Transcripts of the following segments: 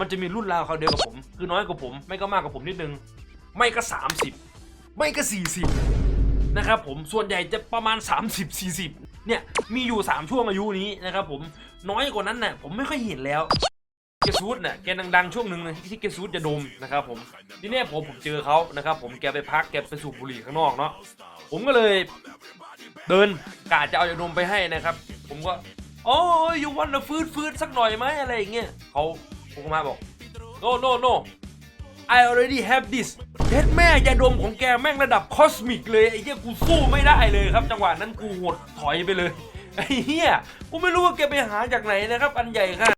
มันจะมีรุ่นราวเขาเดียวกับผม คือน้อยกว่าผม ไม่ก็มากกว่าผมนิดนึง ไม่ก็ 30 ไม่ก็ 40 นะครับผม ส่วนใหญ่จะประมาณ 30 40 เนี่ย มีอยู่ 3 ช่วงอายุนี้นะครับผม น้อยกว่านั้นน่ะผมไม่ค่อยเห็นแล้วเกซูดเนี่ยแกดังๆช่วงหนึ่งเลยที่เกซูดจะดมนะครับผมทีนี้ผมผมเจอเขานะครับผมแกไปพักแกไปสูบบุหรี่ข้างนอกเนาะผมก็เลยเดินกะจะเอายาดมไปให้นะครับ ผมก็โอ้ยยูวันละฟืดฟืดสักหน่อยไหมอะไรอย่างเงี้ยเขา ผมก็มาบอก no no no I already have this เด็ดแม่ยาดมของแกแม่งระดับคอสมิกเลยไอ้เหี้ยกูสู้ไม่ได้เลยครับ จังหวะนั้นกูหดถอยไปเลยไอ้เหี้ยกูไม่รู้ว่าแกไปหาจากไหนนะครับ อันใหญ่ค่ะ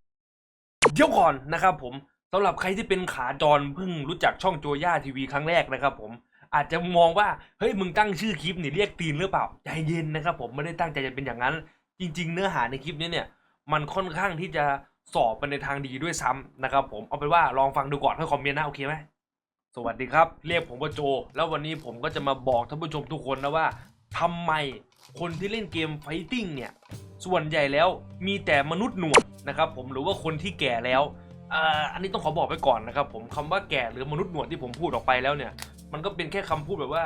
เดี๋ยวก่อนนะครับผมสำหรับใครที่เป็นขาจรเพิ่งรู้จักช่องโจย่าทีวีครั้งแรกนะครับผมอาจจะมองว่าเฮ้ยมึงตั้งชื่อคลิปนี่เรียกตีนหรือเปล่าใจเย็นนะครับผมไม่ได้ตั้งใจจะเป็นอย่างนั้น จริง ๆ เนื้อหาในคลิปนี้เนี่ย มันค่อนข้างที่จะ สอบไปในทางดีด้วยซ้ำนะครับผมเอาเป็นว่าลองฟังดูก่อนให้คอมเมนต์นะโอเคไหมสวัสดีครับ เรียกผมว่าโจ แล้ววันนี้ผมก็จะมาบอกท่านผู้ชมทุกคนนะว่าทำไมคนที่เล่นเกมไฟติ้งเนี่ยส่วนใหญ่แล้วมีแต่มนุษย์หนวดนะครับผมหรือว่าคนที่แก่แล้วอ่ออันนี้ต้องขอบอกไปก่อนนะครับผมคำว่าแก่หรือมนุษย์หนวดที่ผมพูดออกไปแล้วเนี่ย มันก็เป็นแค่คำพูดแบบว่า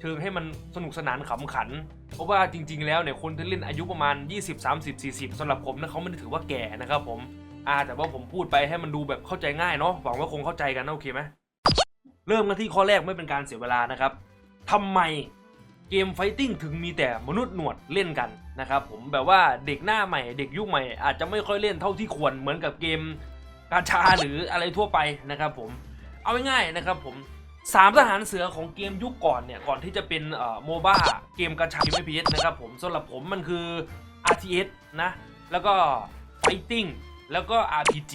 เชิงให้มันสนุกสนานขำขัน เพราะว่าจริง ๆ แล้วเนี่ยคนที่เล่นอายุประมาณ 20 30 40สำหรับผมนะเขาไม่ได้ถือว่าแก่นะครับผมอ่าแต่ว่าผมพูดไปให้มันดูแบบเข้าใจง่ายเนาะหวังว่าคงเข้าใจกันนะโอเคไหมเริ่มกันที่ข้อแรกไม่เป็นการเสียเวลานะครับทำไมเกมไฟติ้งถึงมีแต่มนุษย์หนวดเล่นกันนะครับผมแบบว่าเด็กหน้าใหม่เด็กยุคใหม่อาจจะไม่ค่อยเล่นเท่าที่ควรเหมือนกับเกมกาชาหรืออะไรทั่วไปนะครับผมเอาง่ายๆนะครับผม สามทหารเสือของเกมยุคก่อนเนี่ย ก่อนที่จะเป็นโมบ้าเกมกระชับไม่พีนะครับผมสำหรับผมมันคือ RTS นะ แล้วก็ Fighting แล้วก็ RPG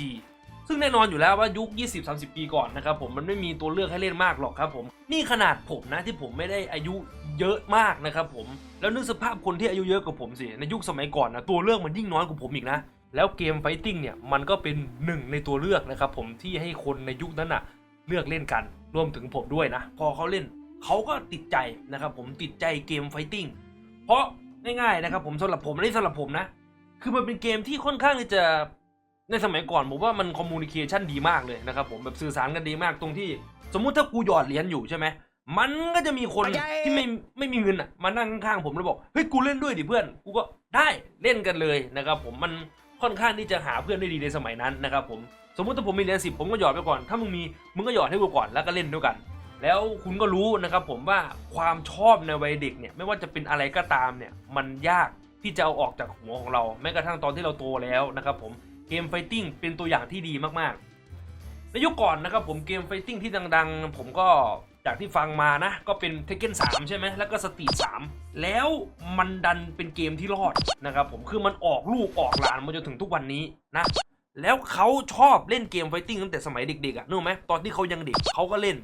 ซึ่งแน่นอนอยู่แล้วว่ายุค 20-30 ปีก่อนนะครับผมมันไม่มีตัวเลือกให้เล่นมากหรอกครับผมนี่ขนาดผมนะที่ผมไม่ได้อายุเยอะมากนะครับผมแล้วนึกสภาพคนที่อายุเยอะกว่าผมสิในยุคสมัยก่อนนะตัวเลือกมันยิ่งน้อยกว่าผมอีกนะแล้วเกม Fighting เนี่ยมันก็เป็นหนึ่งในตัวเลือกนะครับผมที่ให้คนในยุคนั้นน่ะเลือกเล่นกัน รวมถึงผมด้วยนะ พอเขาเล่นเขาก็ติดใจนะครับผมติดใจเกมไฟติ้งเพราะง่ายๆนะครับผมสำหรับผมอันนี่สำหรับผมนะ คือมันเป็นเกมที่ค่อนข้างที่จะในสมัยก่อนผมว่ามันคอมมูนิเคชันดีมากเลยนะครับผมแบบสื่อสารกันดีมากตรงที่ สมมุติถ้ากูหยอดเหรียญอยู่ใช่ไหมมันก็จะมีคนที่ไม่ไม่มีเงินอะมานั่งข้างๆผมแล้วบอกเฮ้ยกูเล่นด้วยดิเพื่อนกูก็ได้เล่นกันเลยนะครับผมมันค่อนข้างที่จะหาเพื่อนได้ดีในสมัยนั้นนะครับผม สมมติถ้าผมมีเหรียญสิบผมก็หยอดไปก่อน ถ้ามึงมีมึงก็หยอดให้กูก่อนแล้วก็เล่นด้วยกัน แล้วคุณก็รู้นะครับผมว่าความชอบในวัยเด็กเนี่ยไม่ว่าจะเป็นอะไรก็ตามเนี่ยมันยากที่จะเอาออกจากหัวของเรา แม้กระทั่งตอนที่เราโตแล้วนะครับผมเกมไฟติ้งเป็นตัวอย่างที่ดีมากๆ ในยุคก่อนนะครับผมเกมไฟติ้งที่ดังๆ ผมก็จากที่ฟังมานะ ก็เป็น Tekken 3ใช่ไหมแล้วก็ Street 3แล้วมันดันเป็นเกมที่รอดนะครับผมคือมันออกลูกออกหลานมาจนถึงทุกวันนี้นะ แล้วเขาชอบเล่นเกมไฟติ้งตั้งแต่สมัยเด็กๆอะนึกไหมตอนที่เขายังเด็กเขาก็เล่น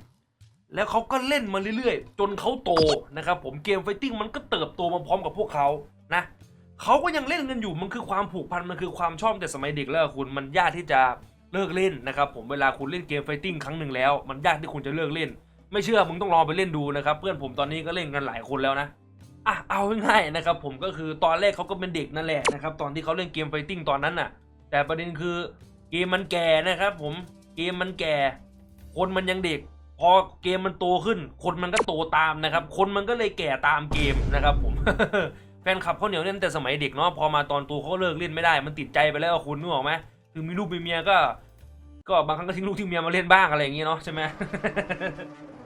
แล้วเขาก็เล่นมาเรื่อยๆ จนเขาโตนะครับผมเกมไฟติ้งมันก็เติบโตมาพร้อมกับพวกเขานะเขาก็ยังเล่นกันอยู่มันคือความผูกพันมันคือความชอบแต่สมัยเด็กแล้วคุณมันยากที่จะเลิกเล่นนะครับผมเวลาคุณเล่นเกมไฟติ้งครั้งหนึ่งแล้ว มันยากที่คุณจะเลิกเล่น ไม่เชื่อมึงต้องลองไปเล่นดูนะครับเพื่อนผมตอนนี้ก็เล่นกันหลายคนแล้วนะอะเอาง่ายๆนะครับผมก็คือตอนแรกเขาก็เป็นเด็กนั่นแหละนะครับตอนที่เขาเล่นเกมไฟติ้งตอนนั้นน่ะ แต่ประเด็นคือเกมมันแก่นะครับ ผมเกมมันแก่ คนมันยังเด็ก พอเกมมันโตขึ้น คนมันก็โตตามนะครับ คนมันก็เลยแก่ตามเกมนะครับ ผมแฟนคลับเขาเหนียวแน่นแต่สมัยเด็กเนาะพอมาตอนโตเขาก็เลิกเล่นไม่ได้ มันติดใจไปแล้วคุณนึกออกไหมคือมีลูกมีเมียก็ ก็บางครั้งก็ทิ้งลูกทิ้งเมียมาเล่นบ้างอะไรอย่างเงี้เนาะใช่ไหม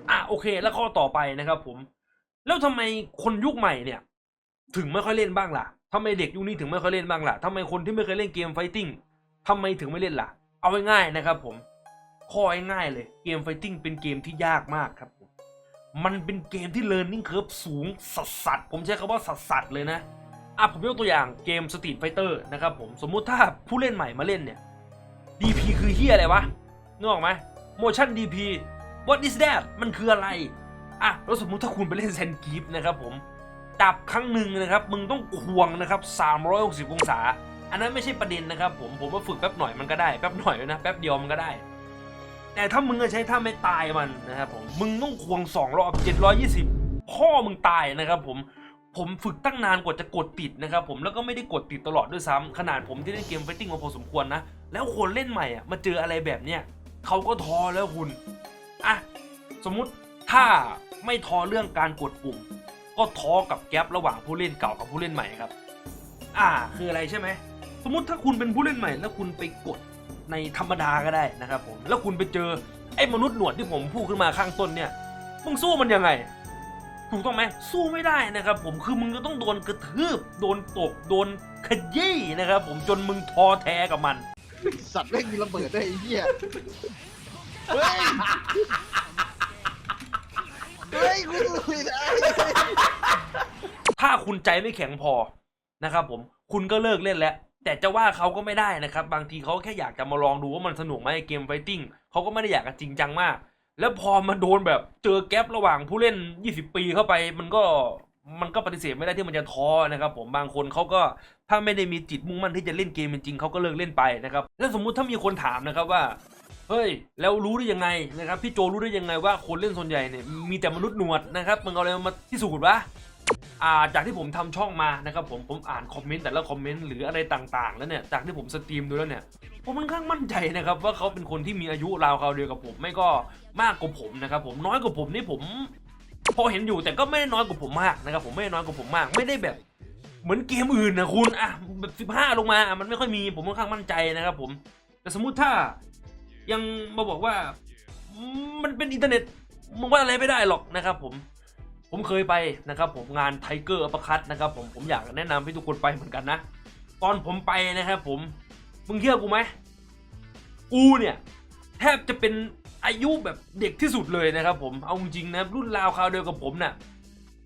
อะโอเค แล้วข้อต่อไปนะครับ ผม แล้วทำไมคนยุคใหม่เนี่ย ถึงไม่ค่อยเล่นบ้างล่ะ ทำไมเด็กยุคนี้ถึงไม่เคยเล่นบ้างล่ะทำไมคนที่ไม่เคยเล่นเกมไฟติ้งทำไมถึงไม่เล่นล่ะ เอาง่ายๆนะครับผมข้อง่ายๆเลยเกมไฟติ้งเป็นเกมที่ยากมากครับผมมันเป็นเกมที่ learning curve สูงสัสสัสผมใช้คำว่าสัสสัสเลยนะอะผมยกตัวอย่างเกม Street Fighter นะครับผมสมมุติถ้าผู้เล่นใหม่มาเล่นเนี่ย DP คือเฮียอะไรวะนึกออกไหม Motion DP What is that มันคืออะไรอะแล้วสมมุติถ้าคุณไปเล่นเซนกีฟนะครับผม จับครั้งหนึ่งนะครับ มึงต้องควงนะครับ 360 องศา อันนั้นไม่ใช่ประเด็นนะครับ ผมผมว่าฝึกแป๊บหน่อยมันก็ได้แป๊บหน่อยนะแป๊บเดียวมันก็ได้ แต่ถ้ามึงจะใช้ท่าไม่ตายมันนะครับผมมึงต้องควงสองรอบ720พ่อมึงตายนะครับ ผมผมฝึกตั้งนานกว่าจะกดติดนะครับผมแล้วก็ไม่ได้กดติดตลอดด้วยซ้ำขนาดผมที่เล่นเกมไฟติ้งมาพอสมควรนะ แล้วคนเล่นใหม่อะมาเจออะไรแบบเนี้ยเขาก็ท้อแล้วคุณอะสมมุติถ้าไม่ท้อเรื่องการกดปุ่ม ก็ท้อกับแกลบระหว่างผู้เล่นเก่ากับผู้เล่นใหม่ครับ อ่าคืออะไรใช่ไหม สมมติถ้าคุณเป็นผู้เล่นใหม่ แล้วคุณไปกดในธรรมดาก็ได้นะครับผม แล้วคุณไปเจอไอ้มนุษย์หนวดที่ผมพูดขึ้นมาข้างต้นเนี่ย มึงสู้มันยังไง ถูกต้องไหมสู้ไม่ได้นะครับ ผม คือมึงก็ต้องโดนกระทืบ โดนตบ โดนขยี้นะครับ ผม จนมึงท้อแท้กับมัน สัตว์แม่งมีระเบิดได้วยไอ้เหี้ย เฮ้ย เฮ้ยกูดูไม่ได้ถ้าคุณใจไม่แข็งพอนะครับผมคุณก็เลิกเล่นแล้ว แต่จะว่าเขาก็ไม่ได้นะครับ บางทีเขาแค่อยากจะมาลองดูว่ามันสนุกไหมเกมไฟติ้งเขาก็ไม่ได้อยากจะจริงจังมาก แล้วพอมาโดนแบบเจอแกลบระหว่างผู้เล่น 20 ปีเข้าไปมันก็มันก็ปฏิเสธไม่ได้ที่มันจะท้อนะครับผมบางคนเขาก็ถ้าไม่ได้มีจิตมุ่งมั่นที่จะเล่นเกมจริงๆเขาก็เลิกเล่นไปนะครับแล้วสมมุติถ้ามีคนถามนะครับว่า เฮ้ยแล้วรู้ได้ยังไงนะครับพี่โจรู้ได้ยังไงว่าคนเล่นส่วนใหญ่เนี่ยมีแต่มนุษย์หนวดนะครับมึงเอาอะไรมาพิสูจน์วะอ่าจากที่ผมทำช่องมานะครับผมผมอ่านคอมเมนต์แต่ละคอมเมนต์หรืออะไรต่างๆ แล้วเนี่ยจากที่ผมสตรีมดูแล้วเนี่ยผมค่อนข้างมั่นใจนะครับว่าเขาเป็นคนที่มีอายุราวคราวเดียวกับผมไม่ก็มากกว่าผมนะครับผมน้อยกว่าผมนี่ผม พอเห็นอยู่แต่ก็ไม่ได้น้อยกว่าผมมากนะครับผมไม่ได้น้อยกว่าผมมาก ไม่ได้แบบ เหมือนเกมอื่นนะคุณอะแบบสิบห้าลงมา มันไม่ค่อยมีผมค่อนข้างมั่นใจนะครับผมแต่สมมุติถ้า ยังมาบอกว่ามันเป็นอินเทอร์เน็ตมึงว่าอะไรไม่ได้หรอกนะครับผมผมเคยไปนะครับผมงานไทเกอร์อัปคัตนะครับผมผมอยากแนะนำให้ทุกคนไปเหมือนกันนะ ตอนผมไปนะครับผมมึงเชื่อกูไหมกูเนี่ยแทบจะเป็นอายุแบบเด็กที่สุดเลยนะครับผมเอาจริงนะรุ่นราวคราวเดียวกับผมน่ะ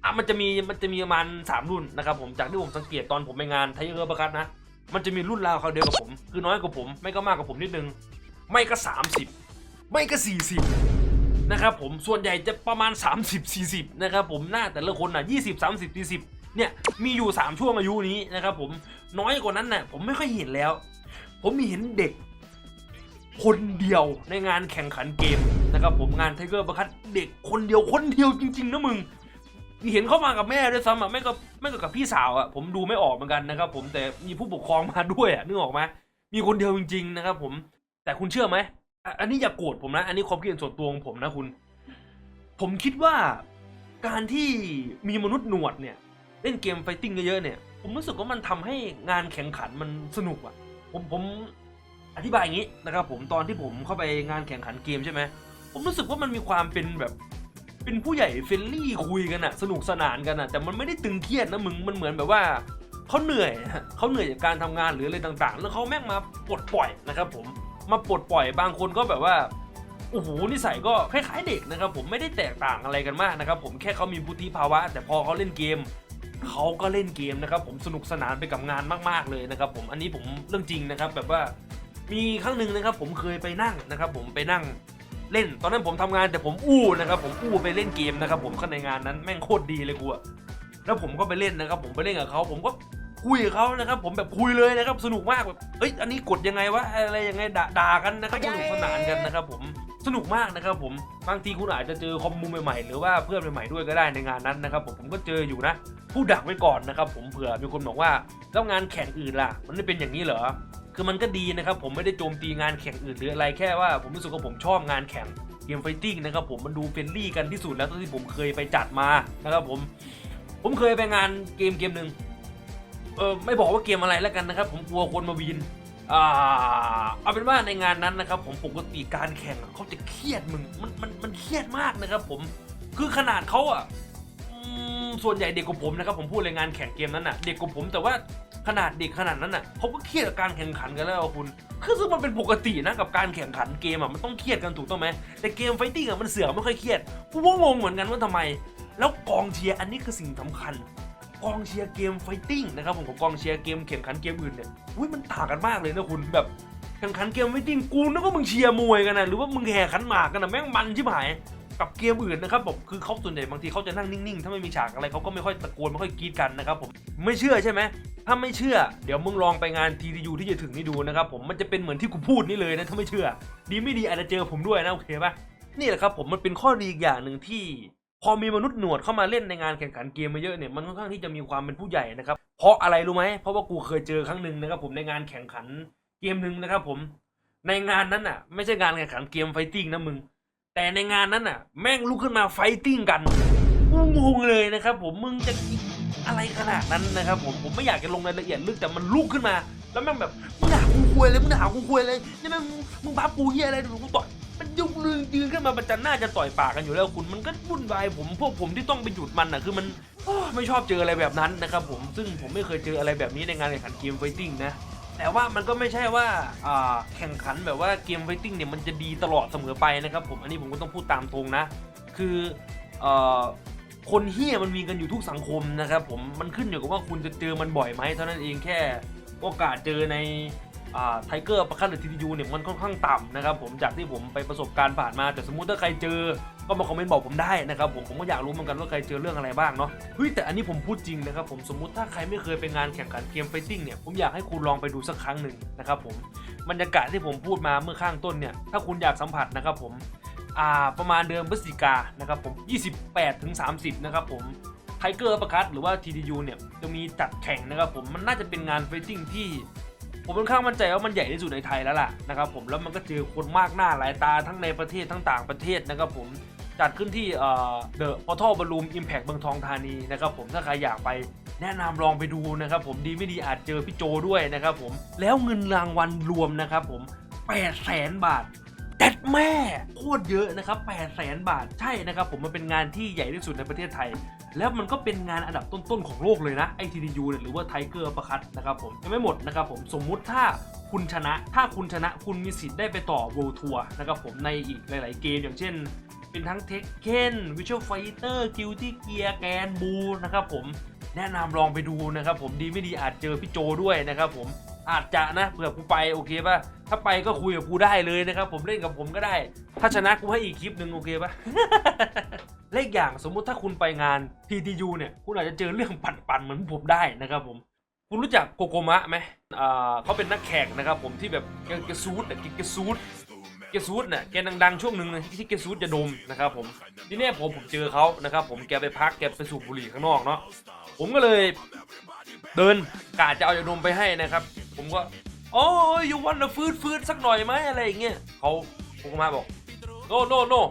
อะมันจะมีมันจะมีประมาณสามรุ่นนะครับผมจากที่ผมสังเกตตอนผมไปงานไทเกอร์อัปคัตนะมันจะมีรุ่นราวคราวเดียวกับผม คือน้อยกว่าผมไม่ก็มากกว่าผมนิดนึง ไม่ก็สามสิบไม่ก็สี่สิบนะครับผมส่วนใหญ่จะประมาณ 30 40 นะครับผมหน้าแต่ละคนอะ20 30 40 เนี่ยมีอยู่ 3 ช่วงอายุนี้นะครับผมน้อยกว่านั้นน่ะผมไม่ค่อยเห็นแล้ว ผมมีเห็นเด็กคนเดียวในงานแข่งขันเกมนะครับผมงานไทเกอร์ปรคัดเด็กคนเดียวคนเดียวจริง ๆนะมึงมีเห็นเข้ามากับแม่ด้วยซ้ำอะไม่ก็ไม่ก็กับพี่สาวอะผมดูไม่ออกเหมือนกันนะครับผมแต่มีผู้ปกครองมาด้วยอะนึกออกไหมมีคนเดียวจริง ๆ นะครับผม แต่คุณเชื่อไหมอะอันนี้อย่าโกรธผมนะ อันนี้ความคิดเห็นส่วนตัวของผมนะคุณ ผมคิดว่าการที่มีมนุษย์หนวดเนี่ย เล่นเกมไฟติ้งเยอะๆเนี่ย ผมรู้สึกว่ามันทำให้งานแข่งขันมันสนุกอะผมผมอธิบายอย่างนี้นะครับผมตอนที่ผมเข้าไปงานแข่งขันเกมใช่ไหมผมรู้สึกว่ามันมีความเป็นแบบ เป็นผู้ใหญ่เฟรนลี่คุยกันอะสนุกสนานกันอะแต่มันไม่ได้ตึงเครียดนะมึงมันเหมือนแบบว่าเขาเหนื่อยอะเขาเหนื่อยจากการทำงานหรืออะไรต่างๆ แล้วเขาแม่งมาปลดปล่อยนะครับผม มาปลดปล่อยบางคนก็แบบว่าโอ้โหนิสัยก็คล้ายๆเด็กนะครับผมไม่ได้แตกต่างอะไรกันมากนะครับผมแค่เขามีพุทธิภาวะ แต่พอเขาเล่นเกมเขาก็เล่นเกมนะครับผมสนุกสนานไปกับงานมากๆเลยนะครับผมอันนี้ผมเรื่องจริงนะครับแบบว่ามีครั้งหนึ่งนะครับผมเคยไปนั่งนะครับผมไปนั่งเล่น ตอนนั้นผมทำงานแต่ผมอู้นะครับผมอู้ไปเล่นเกมนะครับผมข้างในงานนั้นแม่งโคตรดีเลยกูอะแล้วผมก็ไปเล่นนะครับผมไปเล่นกับเขาผมก็ คุยกับเขานะครับ ผมแบบคุยเลยนะครับ สนุกมากแบบเอ้ยอันนี้กดยังไงวะอะไรยังไงด่าด่ากันนะครับสนุกสนานกันนะครับ ผมสนุกมากนะครับผมบางทีคุณอาจจะเจอคอมมูใหม่ๆ หรือว่าเพื่อนใหม่ๆด้วยก็ได้ในงานนั้นนะครับผมผมก็เจออยู่นะผู้ดักไว้ก่อนนะครับผมเผื่อมีคนบอกว่าแล้วงานแข่งอื่นล่ะ มันไม่เป็นอย่างนี้เหรอคือมันก็ดีนะครับผมไม่ได้โจมตีงานแข่งอื่นหรืออะไรแค่ว่าผมรู้สึกว่าผมชอบงานแข่งเกมไฟติ้งนะครับผมมันดูเฟรนลี่กันที่สุดแล้วเท่าที่ผมเคยไปจัดมานะครับผมผมเคยไปงานเกมเกมหนึ่ง เออไม่บอกว่าเกมอะไรแล้วกันนะครับ ผมกลัวคนมาวีนอ่าเอาเป็นว่าในงานนั้นนะครับ ผมปกติการแข่งเขาจะเครียดมึงมันมันมันเครียดมากนะครับ ผมคือขนาดเขาอะส่วนใหญ่เด็กกว่าผมนะครับผมพูดเลยงานแข่งเกมนั้นอะเด็กกว่าผมแต่ว่าขนาดเด็กขนาดนั้นอะเขาก็เครียดกับการแข่งขันกันแล้วคุณ คือซึ่งมันเป็นปกตินะกับการแข่งขันเกมอะมันต้องเครียดกันถูกต้องไหมแต่เกมไฟติ้งอะมันเสือกไม่ค่อยเครียดกูก็งงเหมือนกันว่าทำไม แล้วกองเชียร์อันนี้คือสิ่งสำคัญ กองเชียร์เกมไฟติ้งนะครับผมกับกองเชียร์เกมแข่งขันเกมอื่นเนี่ยอุ้ยมันต่างกันมากเลยนะคุณแบบแข่งขันเกมไฟติ้งกูนึกว่ามึงเชียร์มวยกันนะหรือว่ามึงแห่ขันหมากกันนะแม่งมันชิบหายกับเกมอื่นนะครับผมคือเขาส่วนใหญ่บางทีเขาจะนั่งนิ่งๆ ถ้าไม่มีฉากอะไรเขาก็ไม่ค่อยตะโกนไม่ค่อยกรีดกันนะครับผมไม่เชื่อใช่ไหมถ้าไม่เชื่อ เดี๋ยวมึงลองไปงาน TDU ที่จะถึงนี่ดูนะครับผมมันจะเป็นเหมือนที่กูพูดนี่เลยนะถ้าไม่เชื่อ ดีไม่ดีอาจจะเจอผมด้วยนะโอเคปะนี่แหละครับผมมันเป็นข้อดีอีกอย่างหนึ่งที่ พอมีมนุษย์หนวดเข้ามาเล่นในงานแข่งขันเกมมาเยอะเนี่ยมันค่อนข้างที่จะมีความเป็นผู้ใหญ่นะครับ เพราะอะไรรู้ไหมเพราะว่ากูเคยเจอครั้งหนึ่งนะครับ ผมในงานแข่งขันเกมหนึ่งนะครับ ผม ในงานนั้นน่ะ ไม่ใช่งานแข่งขันเกมไฟติ้งนะมึง แต่ในงานนั้นน่ะ แม่งลุกขึ้นมาไฟติ้งกันงงเลยนะครับ ผมมึงจะอะไรขนาดนั้นนะครับผมผมไม่อยากจะลงรายละเอียดลึกแต่มันลุกขึ้นมา แล้วแม่งแบบมึงด่ากูควยเลยมึงด่ากูควยเลยนี่แม่งมึงบ้าปูเฮียอะไรกูต่อย ยกลืนยืนขึ้นมาประจันหน้าจะต่อยปากกันอยู่แล้วคุณมันก็วุ่นวายผมพวกผมที่ต้องไปหยุดมันอะคือมันไม่ชอบเจออะไรแบบนั้นนะครับผมซึ่งผมไม่เคยเจออะไรแบบนี้ในงานแข่งขันเกมไฟติ้งนะแต่ว่ามันก็ไม่ใช่ว่าแข่งขันแบบว่าเกมไฟติ้งเนี่ยมันจะดีตลอดเสมอไปนะครับผมอันนี้ผมก็ต้องพูดตามตรงนะ คืออคนเฮี้ยมันมีกันอยู่ทุกสังคมนะครับผมมันขึ้นอยู่กับว่าคุณจะเจอมันบ่อยไหมเท่านั้นเองแค่โอกาสเจอใน ไทเกอร์ประคันหรือทีทียูเนี่ยมันค่อนข้างต่ำนะครับผมจากที่ผมไปประสบการณ์ผ่านมา แต่สมมุติถ้าใครเจอก็มาคอมเมนต์บอกผมได้นะครับผมผมก็อยากรู้เหมือนกันว่าใครเจอเรื่องอะไรบ้างเนาะเฮ้ยแต่อันนี้ผมพูดจริงนะครับผมสมมุติถ้าใครไม่เคยไปงานแข่งขันเกมไฟติ้งเนี่ยผมอยากให้คุณลองไปดูสักครั้งหนึ่งนะครับผมบรรยากาศที่ผมพูดมาเมื่อข้างต้นเนี่ยถ้าคุณอยากสัมผัสนะครับผมอ่าประมาณเดือนพฤศจิกานะครับผม 28ถึง30 นะครับผมไทเกอร์ประคัตหรือว่า TDU เนี่ยจะมีจัดแข่งนะครับผมมันน่าจะเป็นงานไฟติ้งที่ ผมค่อนข้างมั่นใจว่ามันใหญ่ที่สุดในไทยแล้วล่ะนะครับผมแล้วมันก็เจอคนมากหน้าหลายตาทั้งในประเทศทั้งต่างประเทศนะครับผมจัดขึ้นที่เอ่อ The Portal Ballroom Impact เมืองทองธานีนะครับผมถ้าใครอยากไปแนะนำลองไปดูนะครับผมดีไม่ดีอาจเจอพี่โจด้วยนะครับผมแล้วเงินรางวัลรวมนะครับผม8แสนบาทแดดแม่โคตรเยอะนะครับ8 0 0แสนบาทใช่นะครับผมมันเป็นงานที่ใหญ่ที่สุดในประเทศไทย แล้วมันก็เป็นงานอันดับต้นๆของโลกเลยนะ ITDU เนี่ยหรือว่าไทเกอร์ประคัตนะครับผมยังไม่หมดนะครับผมสมมุติถ้าคุณชนะ ถ้าคุณชนะคุณมีสิทธิ์ได้ไปต่อ World Tour นะครับผมในอีกหลาย ๆ เกมอย่างเช่น เป็นทั้ง Tekken Visual Fighter Guilty Gear แกนบูนะครับผมแนะนำลองไปดูนะครับผมดีไม่ดีอาจเจอพี่โจด้วยนะครับผมอาจจะนะเผื่อกูไปโอเคป่ะถ้าไปก็คุยกับกูได้เลยนะครับผมเล่นกับผมก็ได้ ถ้าชนะกูให้อีกคลิปหนึ่งโอเคป่ะ เลขอย่างสมมุติถ้าคุณไปงาน PTU เนี่ย คุณอาจจะเจอเรื่องปั่นๆเหมือนผมได้นะครับผม คุณรู้จักโกโกมะไหมอ่าเขาเป็นนักแข่งนะครับผมที่แบบแกแกซูดอะแกแกซูดแกซูดเนี่ยแกดังๆช่วงหนึ่งเลยที่แกซูดจะดมนะครับผมทีเนี้ยผมผมเจอเขานะครับผมแกไปพักแกไปสูบบุหรี่ข้างนอกเนาะผมก็เลยเดินกาจะเอายาดมไปให้นะครับ ผมก็โอ้ยยูวันนะฟืดฟืดสักหน่อยไหมอะไรอย่างเงี้ยเขาผมก็มาบอก no no no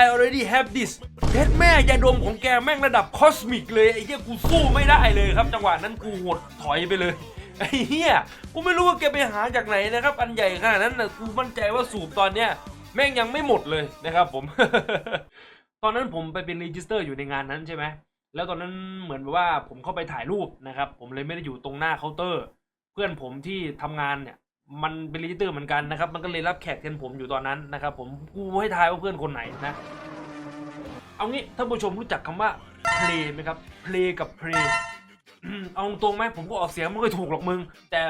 I already have this เพชรแม่ยาดมของแกแม่งระดับคอสมิกเลยไอ้เหี้ยกูสู้ไม่ได้เลยครับ จังหวะนั้นกูหดถอยไปเลยไอ้เหี้ยกูไม่รู้ว่าแกไปหาจากไหนนะครับ อันใหญ่ขนาดนั้นนะกูมั่นใจว่าสูบตอนเนี้ยแม่งยังไม่หมดเลยนะครับผม ตอนนั้นผมไปเป็นรีจิสเตอร์อยู่ในงานนั้นใช่ไหมแล้วตอนนั้นเหมือนแบบว่าผมเข้าไปถ่ายรูปนะครับ ผมเลยไม่ได้อยู่ตรงหน้าเคาน์เตอร์ เพื่อนผมที่ทำงานเนี่ย มันเป็นรีจิเตอร์เหมือนกันนะครับ มันก็เลยรับแขกแทนผมอยู่ตอนนั้นนะครับผมกูให้ทายว่าเพื่อนคนไหนนะ เอางี้ท่านผู้ชมรู้จักคำว่า play ไหมครับ play กับ pray เอาตรงไหมผมก็ออกเสียงไม่ค่อยถูกหรอกมึง แต่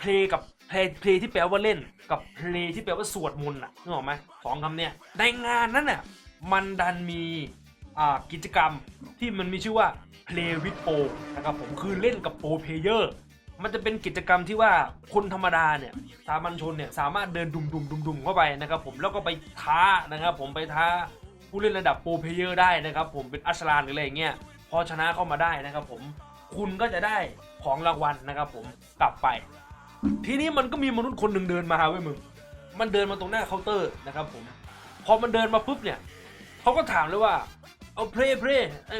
play กับ play play ที่แปลว่าเล่นกับ play ที่แปลว่าสวดมนต์อะนึกออกไหมสองคำเนี้ยในงานนั้นน่ะมันดันมีอ่ากิจกรรมที่มันมีชื่อว่า play with pro นะครับผมคือเล่นกับ pro player มันจะเป็นกิจกรรมที่ว่าคนธรรมดาเนี่ยสามัญชนเนี่ยสามารถเดินดุมดุมดุมดุมเข้าไปนะครับผมแล้วก็ไปท้านะครับผมไปท้าผู้เล่นระดับโปรเพเยอร์ได้นะครับผมเป็นอัชรานหรืออะไรเงี้ยพอชนะเข้ามาได้นะครับผมคุณก็จะได้ของรางวัลนะครับผมกลับไป ทีนี้มันก็มีมนุษย์คนหนึ่งเดินมาเว้ยมึงมันเดินมาตรงหน้าเคาน์เตอร์นะครับผมพอมันเดินมาปุ๊บเนี่ยเขาก็ถามเลยว่าเอาเพลย์เพลย์ไอ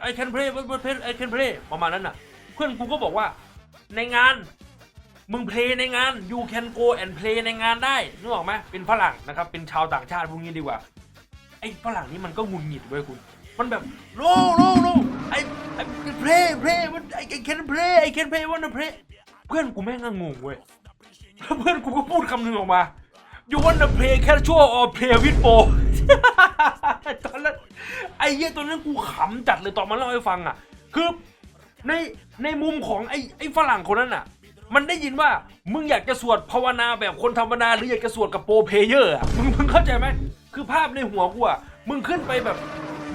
ไอแคนเพลย์เพลย์ไอแคนเพลย์ประมาณนั้นน่ะ เพื่อนกูก็บอกว่า ในงาน มึงเพลย์ในงาน you can go and play ในงานได้นึกออกไหมเป็นฝรั่งนะครับ เป็นชาวต่างชาติพวกนี้ดีกว่า ไอ้ฝรั่งนี่มันก็หงุนหงิดเว้ยคุณ มันแบบ no no no ไอ้ไอ้ play play มันไอ้ I can play I can play wanna play เพื่อนกูแม่งงงเว้ยแล้วเพื่อนกูก็พูดคำหนึ่งออกมา you wanna play casual or play with pro ตอนนั้นไอ้เหี้ยตอนนั้นกูขำจัดเลยตอนมันเล่าให้ฟังอะ คือใน ในมุมของไอ้ไอ้ฝรั่งคนนั้นอะ มันได้ยินว่ามึงอยากจะสวดภาวนาแบบคนธรรมดาหรืออยากจะสวดกับโปรเพเยอร์อะมึงมึงเข้าใจไหมคือภาพในหัวกูอะมึงขึ้นไปแบบ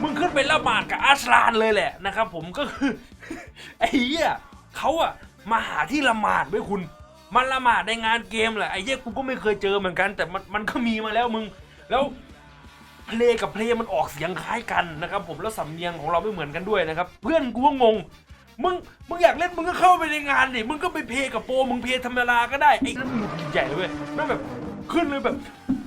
มึงขึ้นไปละหมาดกับอาสลานเลยแหละนะครับผมก็คือไอ้เหี้ยเขาอะมาหาที่ละหมาดไว้คุณ มันละหมาดในงานเกมแหละไอ้เหี้ยกูก็ไม่เคยเจอเหมือนกัน แต่มันมันก็มีมาแล้วมึงแล้วเพลงกับเพลงมันออกเสียงคล้ายกันนะครับผมแล้วสำเนียงของเราไม่เหมือนกันด้วยนะครับ เพื่อนกูก็งง มึงมึงอยากเล่นมึงก็เข้าไปในงานดิมึงก็ไปเพลงกับโปรมึงเพลงธรรมดาก็ได้ไอ้นั่นหงุดหงิดใหญ่เลยเว้ยแม่แบบขึ้นเลยแบบ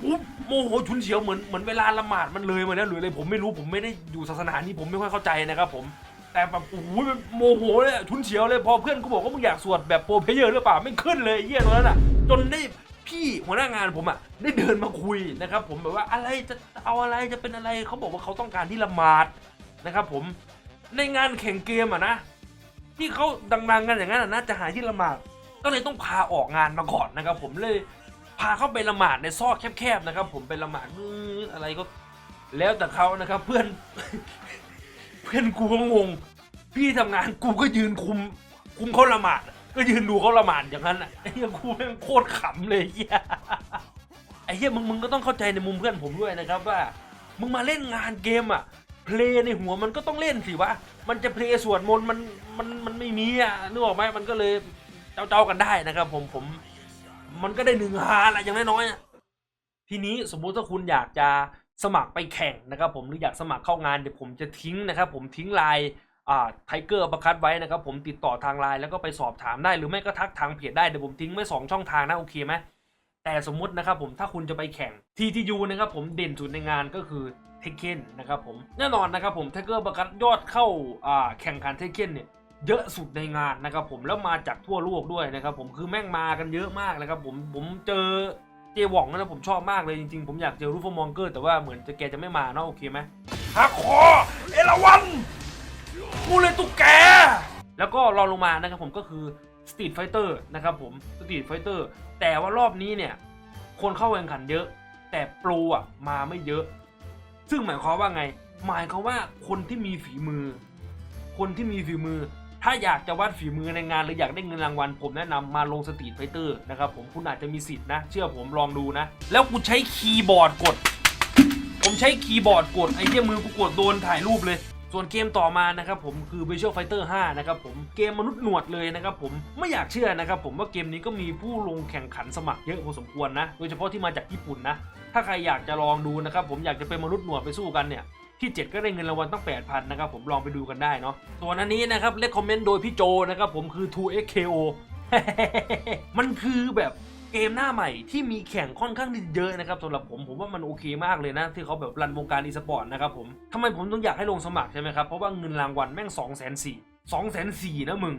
อุ๊บโมโหฉุนเฉียวเหมือนเหมือนเวลาละหมาดมันเลยมาแล้วหรืออะไรผมไม่รู้ผมไม่ได้อยู่ศาสนานี้ผมไม่ค่อยเข้าใจนะครับผมแต่แบบโอ้โหโมโหเลยอะฉุนเฉียวเลยพอเพื่อนกูบอกว่ามึงอยากสวดแบบโปรเพลเยอร์หรือเปล่าไม่ขึ้นเลยไอ้เหี้ยตรงนั้นอะ จนได้พี่หัวหน้างานผมอะได้เดินมาคุยนะครับ ผมแบบว่าอะไรจะเอาอะไรจะเป็นอะไรเขาบอกว่าเขาต้องการที่ละหมาดนะครับผมในงานแข่งเกมอะนะ ที่เขาดังๆกันอย่างนั้นอะนะจะหาที่ละหมาดก็เลยต้องพาออกงานมาก่อนนะครับ ผมเลยพาเข้าไปละหมาดในซอกแคบๆนะครับ ผมไปละหมาดออะไรก็ แล้วแต่เขานะครับเพื่อน เพื่อนกูก็งงพี่ทำงานกูก็ยืนคุม คุมเขาละหมาด ก็ยืนดูเขาละหมาดอย่างนั้นอะไอ้เหี้ยกูแม่งโคตรขำเลยไอ้เหี้ยไอ้เหี้ยมึงมึงก็ต้องเข้าใจในมุมเพื่อนผมด้วยนะครับว่า มึงมาเล่นงานเกมอะ เพลงในหัวมันก็ต้องเล่นสิวะ มันจะเพลงสวดมนต์มันมันมันไม่มีอะนึกออกไหมมันก็เลยเจ้าเจ้าๆกันได้นะครับ ผมผม มันก็ได้หนึ่งฮาแหละอย่างน้อยๆทีนี้สมมุติถ้าคุณอยากจะสมัครไปแข่งนะครับผมหรืออยากสมัครเข้างานเดี๋ยวผมจะทิ้งนะครับ ผมทิ้งไลน์ไทเกอร์ประคัดไว้นะครับ ผมติดต่อทางไลน์แล้วก็ไปสอบถามได้หรือไม่ก็ทักทางเพจได้เดี๋ยวผมทิ้งไว้สองช่องทางนะโอเคไหม แต่สมมุตินะครับผมถ้าคุณจะไปแข่ง TTU นะครับผมเด่นสุดในงานก็คือเทคเ e นนะครับผมแน่นอนนะครับผมไทเกอร์ประกันยอดเข้าแข่งขันเทคเ e นเนี่ยเยอะสุดในงานนะครับผมแล้วมาจากทั่วโลกด้วยนะครับผมคือแม่งมากันเยอะมากนะครับผมผมเจอเจวองนะผมชอบมากเลยจริงๆ ผมอยากเจอรูฟมองเกอร์แต่ว่าเหมือนจะแกจะไม่มาเนาะโอเคไหมฮักคอเอราวันกูเลยตุกแก แล้วก็รองลงมานะครับผมก็คือ Street Fighter นะครับผม Street Fighter แต่ว่ารอบนี้เนี่ย คนเข้าแข่งขันเยอะ แต่โปรอะมาไม่เยอะ ซึ่งหมายความว่าไง หมายความว่าคนที่มีฝีมือ คนที่มีฝีมือ ถ้าอยากจะวัดฝีมือในงานหรืออยากได้เงินรางวัล ผมแนะนำมาลงสตรีทไฟเตอร์นะครับผมคุณอาจจะมีสิทธิ์นะ เชื่อผมลองดูนะ แล้วกูใช้คีย์บอร์ดกด ผมใช้คีย์บอร์ดกดไอ้เหี้ยมือกูกดโดนถ่ายรูปเลย ส่วนเกมต่อมานะครับผมคือ Visual Fighter 5 นะครับผมเกมมนุษย์หนวดเลยนะครับผมไม่อยากเชื่อนะครับผมว่าเกมนี้ก็มีผู้ลงแข่งขันสมัครเยอะพอสมควรนะ โดยเฉพาะที่มาจากญี่ปุ่นนะ ถ้าใครอยากจะลองดูนะครับผมอยากจะเป็นมนุษย์หนวดไปสู้กันเนี่ยที่ 7 ก็ได้เงินรางวัลตั้ง 8,000 นะครับผมลองไปดูกันได้เนาะส่วนอันนี้นะครับเลคคอมเมนต์โดยพี่โจนะครับผมคือ 2XKO มันคือแบบ เกมหน้าใหม่ที่มีแข่งค่อนข้างเยอะนะครับสำหรับผมผมว่ามันโอเคมากเลยนะ ที่เขาแบบรันวงการอีสปอร์ตนะครับผมทำไมผมต้องอยากให้ลงสมัครใช่ไหมครับ เพราะว่าเงินรางวัลแม่ง2 4 0 0 0 0 2 4 0 0 0นสี่นะมึง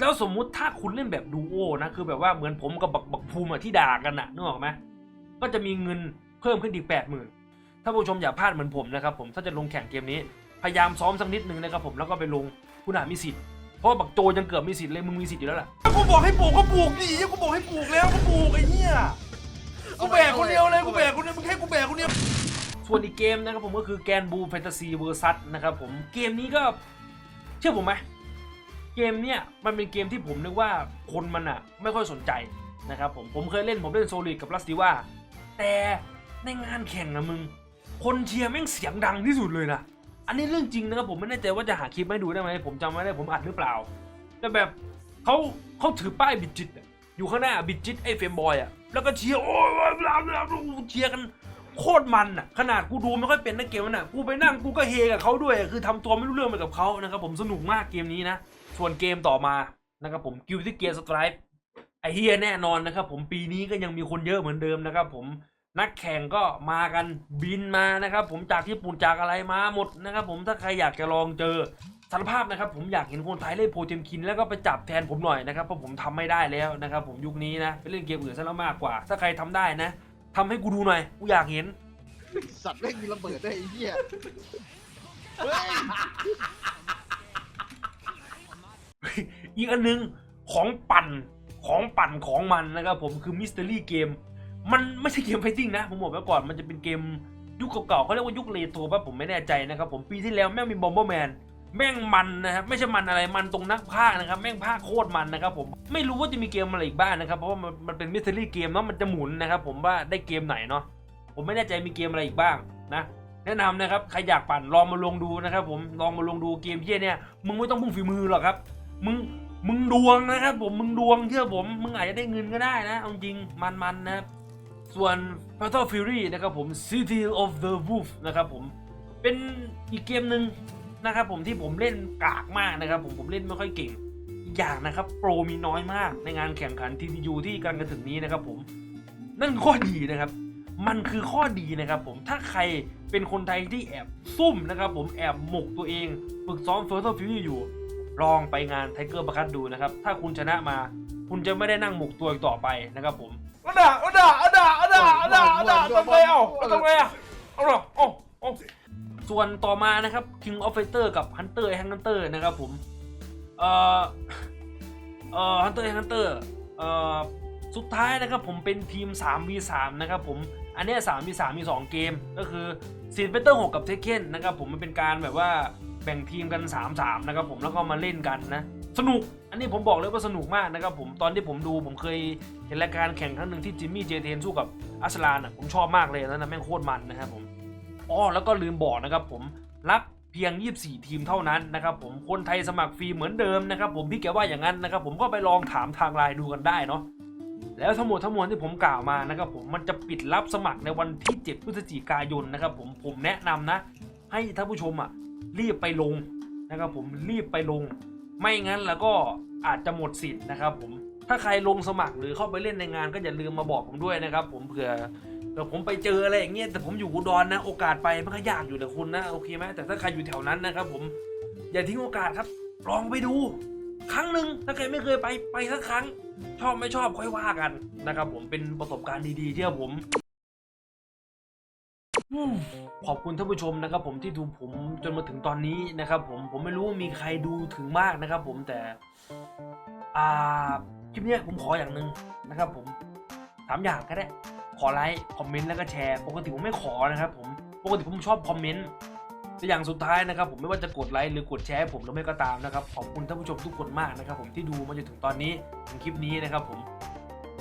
แล้วสมมุติถ้าคุณเล่นแบบดูโอนะคือแบบว่าเหมือนผมกับบักบักภูมิที่ด่ากันนะนึกออกไหมก็จะมีเงินเพิ่มขึ้นอีก8 0,000ถ้าผู้ชมอย่าพลาดเหมือนผมนะครับผมถ้าจะลงแข่งเกมนี้พยายามซ้อมสักนิดนึงนะครับผมแล้วก็ไปลงคุณอาจมีสิทธิ์ เพราะว่าบักโจยังเกือบมีสิทธิ์เลยมึงมีสิทธิ์อยู่แล้วล่ะกูบอกให้ปลูกก็ปลูกดิกูบอกให้ปลูกแล้วก็ปลูกไอ้เหี้ยกูแบกคนเดียวเลยกูแบกคนเดียวมึงแค่กูแบกคนเดียวส่วนอีกเกมนะครับผมก็คือแกนบูแฟนตาซีเวอร์ซัสนะครับผมเกมนี้ก็เชื่อผมไหมเกมเนี้ยมันเป็นเกมที่ผมนึกว่าคนมันอะไม่ค่อยสนใจนะครับผมผมเคยเล่นผมเล่นโซลิดกับลัสติว่าแต่ในงานแข่งนะมึง คนเชียร์แม่งเสียงดังที่สุดเลยนะ อันนี้เรื่องจริงนะครับผมไม่แน่ใจว่าจะหาคลิปมาให้ดูได้ไหมผมจำไม่ได้ผมอัดหรือเปล่า แต่แบบเขาเขาถือป้ายบิดจิตอยู่ข้างหน้าบิดจิตไอ้เฟมบอยอะแล้วก็เชียร์โอ้ยบลาบลาบลาเชียร์กันโคตรมันอะขนาดกูดูไม่ค่อยเป็นนะเกมนั้นอะกูไปนั่งกูก็เฮกับเขาด้วยคือทำตัวไม่รู้เรื่องไปกับเขานะครับผมสนุกมากเกมนี้นะ ส่วนเกมต่อมานะครับผม Guilty Gear Stripe ไอเฮียแน่นอนนะครับผมปีนี้ก็ยังมีคนเยอะเหมือนเดิมนะครับผม นักแข่งก็มากันบินมานะครับ ผมจากญี่ปุ่นจากอะไรมาหมดนะครับ ผมถ้าใครอยากจะลองเจอสารภาพนะครับ ผมอยากเห็นคนไทยเล่นโปรเทมคินแล้วก็ไปจับแทนผมหน่อยนะครับเพราะผมทำไม่ได้แล้วนะครับ ผมยุคนี้นะไปเล่นเกมอื่นซะแล้วมากกว่า ถ้าใครทำได้นะทำให้กูดูหน่อยกูอยากเห็น สัตว์แม่งมีระเบิดด้วยไอ้เหี้ยเฮ้ยอีกอันหนึงของปั่นของปั่นของมันนะครับผมคือมิส t ต r รี่เกม มันไม่ใช่เกมไฟติ้งนะ ผมบอกไว้ก่อนมันจะเป็นเกมยุคเก่าๆเขาเรียกว่ายุคเรโทรป่ะผมไม่แน่ใจนะครับผมปีที่แล้วแม่งมีบอมเบอร์แมนแม่งมันนะครับไม่ใช่มันอะไรมันตรงนักพากย์นะครับแม่งพากย์โคตรมันนะครับผมไม่รู้ว่าจะมีเกมอะไรอีกบ้างนะครับเพราะว่ามันมันเป็นมิส t ต r รี่เกมเนาะมันจะหมุนนะครับผมว่าได้เกมไหนเนาะผมไม่แน่ใจมีเกมอะไรอีกบ้างนะแนะนำนะครับใครอยากปั่นลองมาลงดูนะครับผมลองมาลงดูเกมเที่ยเนี่ยมึงไม่ต้องพึ่งฝีมือหรอกครับมึงมึงดวงนะครับผมมึงดวงเชื่อผมมึงอาจจะได้เงินก็ได้นะเอาจริงมันๆนะครับ ส่วน Battle Fury นะครับผม City of the Wolf นะครับผมเป็นอีกเกมหนึ่งนะครับผมที่ผมเล่นกากมากนะครับผมผมเล่นไม่ค่อยเก่งอีกอย่างนะครับ โปรมีน้อยมากในงานแข่งขัน TTU ที่กำลังจะถึงนี้นะครับผมนั่นข้อดีนะครับ มันคือข้อดีนะครับผมถ้าใครเป็นคนไทยที่แอบซุ่มนะครับผมแอบหมกตัวเองฝึกซ้อม First Fury อยู่ลองไปงานไทเกอร์ประคัดดูนะครับ ถ้าคุณชนะมา คุณจะไม่ได้นั่งหมกตัวอีกต่อไปนะครับผม เอาด่าเอาด่าเอาด่าเอาด่าเอาด่าเอาด่าทำไงเอาเอาทำไงอะเอาหรอเอาเอาส่วนต่อมานะครับ King of Fighter กับ Hunter x Hunter นะครับผม เอ่อ เอ่อ Hunter x Hunter เอ่อ สุดท้ายนะครับผมเป็นทีม 3v3 นะครับผม อันเนี้ย 3v3 มี 2 เกม ก็คือ Street Fighter 6 กับ Tekken นะครับผมมันเป็นการแบบว่าแบ่งทีมกัน 3-3 นะครับผมแล้วก็มาเล่นกันนะ สนุก อันนี้ผมบอกเลยว่าสนุกมากนะครับผมตอนที่ผมดูผมเคยเห็นรายการแข่งครั้งหนึ่งที่จิมมี่เจเทนสู้กับอัสลานอะผมชอบมากเลยนะนะแม่งโคตรมันนะครับผมอ๋อแล้วก็ลืมบอกนะครับผมรับเพียง 24 ทีมเท่านั้นนะครับผมคนไทยสมัครฟรีเหมือนเดิมนะครับผมพี่แกว่าอย่างนั้นนะครับผมก็ไปลองถามทางไลน์ดูกันได้เนาะแล้วทั้งหมดทั้งมวลที่ผมกล่าวมานะครับผมมันจะปิดรับสมัครในวันที่ 7 พฤศจิกายนนะครับผมผมแนะนำนะ ให้ท่านผู้ชมอะรีบไปลงนะครับผมรีบไปลง ไม่งั้นแล้วก็อาจจะหมดสิทธิ์นะครับผมถ้าใครลงสมัครหรือเข้าไปเล่นในงานก็อย่าลืมมาบอกผมด้วยนะครับ ผมเผื่อเดี๋ยวผมไปเจออะไรอย่างเงี้ยแต่ผมอยู่อุดรนะ โอกาสไปมันก็ยากอยู่นะคุณนะโอเคไหมแต่ถ้าใครอยู่แถวนั้นนะครับ ผมอย่าทิ้งโอกาสครับ ลองไปดู ครั้งหนึ่งถ้าใครไม่เคยไปไปสักครั้ง ชอบไม่ชอบค่อยว่ากันนะครับ ผมเป็นประสบการณ์ดีๆที่ผม ขอบคุณท่านผู้ชมนะครับผมที่ดูผมจนมาถึงตอนนี้นะครับผมผมไม่รู้ว่ามีใครดูถึงมากนะครับผมแต่อ่าคลิปนี้ผมขออย่างหนึ่งนะครับผมสามอย่างก็ได้ขอไลค์คอมเมนต์แล้วก็แชร์ปกติผมไม่ขอนะครับผมปกติผมชอบคอมเมนต์แต่อย่างสุดท้ายนะครับ ผมไม่ว่าจะกดไลค์หรือกดแชร์ผมหรือไม่ก็ตามนะครับขอบคุณท่านผู้ชมทุกคนมากนะครับ ผมที่ดูมาจนถึงตอนนี้ถึงคลิปนี้นะครับ ผม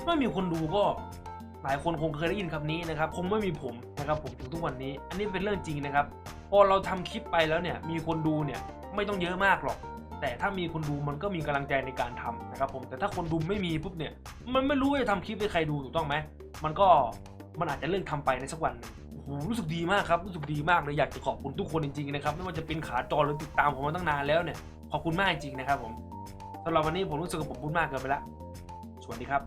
ไม่มีคนดูก็ หลายคนคงเคยได้ยินคำนี้นะครับ คงไม่มีผมนะครับผมถึงทุกวันนี้ อันนี้เป็นเรื่องจริงนะครับ พอเราทำคลิปไปแล้วเนี่ยมีคนดูเนี่ยไม่ต้องเยอะมากหรอก แต่ถ้ามีคนดูมันก็มีกำลังใจในการทำนะครับผมแต่ถ้าคนดูไม่มีปุ๊บเนี่ยมันไม่รู้ว่าจะทำคลิปให้ใครดูถูกต้องไหมมันก็มันอาจจะเลิกทำไปในสักวันหนึ่งโอ้โหรู้สึกดีมากครับรู้สึกดีมากเลยอยากจะขอบคุณทุกคนจริงๆนะครับไม่ว่าจะเป็นขาจรหรือติดตามผมมาตั้งนานแล้วเนี่ยขอบคุณมากจริงๆนะครับผมสำหรับวันนี้ผมรู้สึกว่าผมพูดมากเกินไปล้วสวัสดีครับ